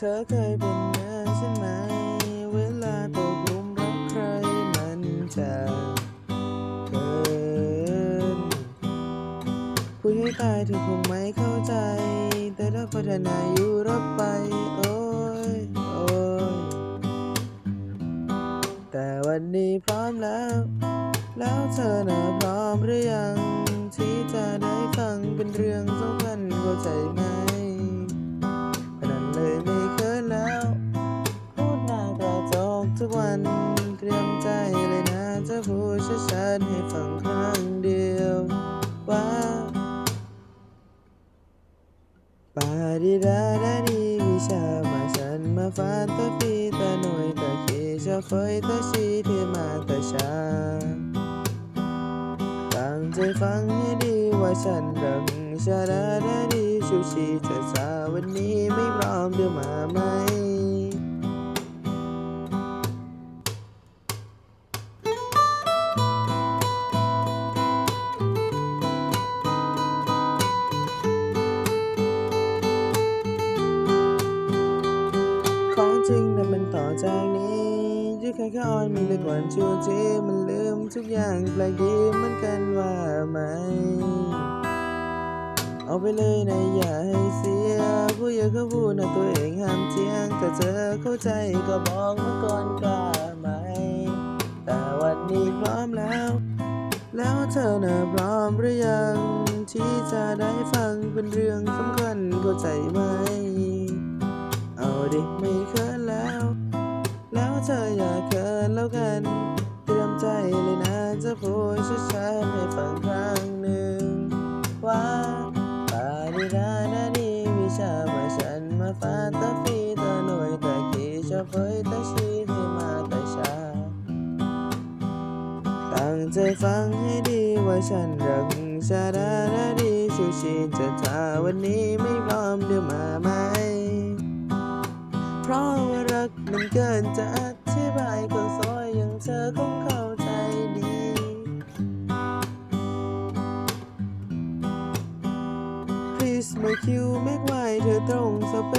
เธอเคยเป็นเหมือนฉันไหม เวลาตกหลุมรักใครมันจะเกินพูดให้ตายเธอคงไม่เข้าใจ แต่ถ้าพัฒนาอยู่รับไป โอ้ยโอ้ยแต่วันนี้พร้อมแล้ว แล้วเธอน่ะพร้อมหรือยัง ที่จะได้ฟังเป็นเรื่อง ชัดๆให้ฟังครั้งเดียวว่าปาดิดาดาดีวิชามาฉันมาฟานตะปีตะหน่วยตะเคชะเฟยตะชีเทมาตะชาตั้งใจฟังให้ดีว่าฉันรักชาดาดาดีชูชีจะสาวันนี้ไม่พร้อมเดี๋ยวมาไหม จริงนะมันต่อจากนี้ที่แค่แค่ออนมีเลยกว่าชูจีมันลืมทุกอย่างแปลกดีเหมือนกันว่าไหม เอาไปเลยนะอย่าให้เสีย ผู้ใหญ่เขาพูดนะตัวเองห้ามเที่ยง แต่เธอเข้าใจก็บอกมาก่อนกล้าไหม แต่วันนี้พร้อมแล้ว แล้วเธอน่ะพร้อมหรือยัง ที่จะได้ฟังเป็นเรื่องสำคัญเข้าใจไหม อย่าเขินแล้วกัน เตรียมใจเลยนะจะพูดชัดๆให้ฟังครั้งหนึ่ง ว่าปาดิดาดาดีวิชามาฉันมาฟาตะฟีตะหน่วยตะขีชะเฟยตะชีที่มาตะชา ตั้งใจฟังให้ดีว่าฉันรักชาดาดาดีชูชีจะทาวันนี้ไม่พร้อมเดี๋ยวมาไหม เพราะว่ารักมันเกินจะอธิบายคนสวยอย่างเธอคงเข้าใจดี Please make you make เธอตรงสเป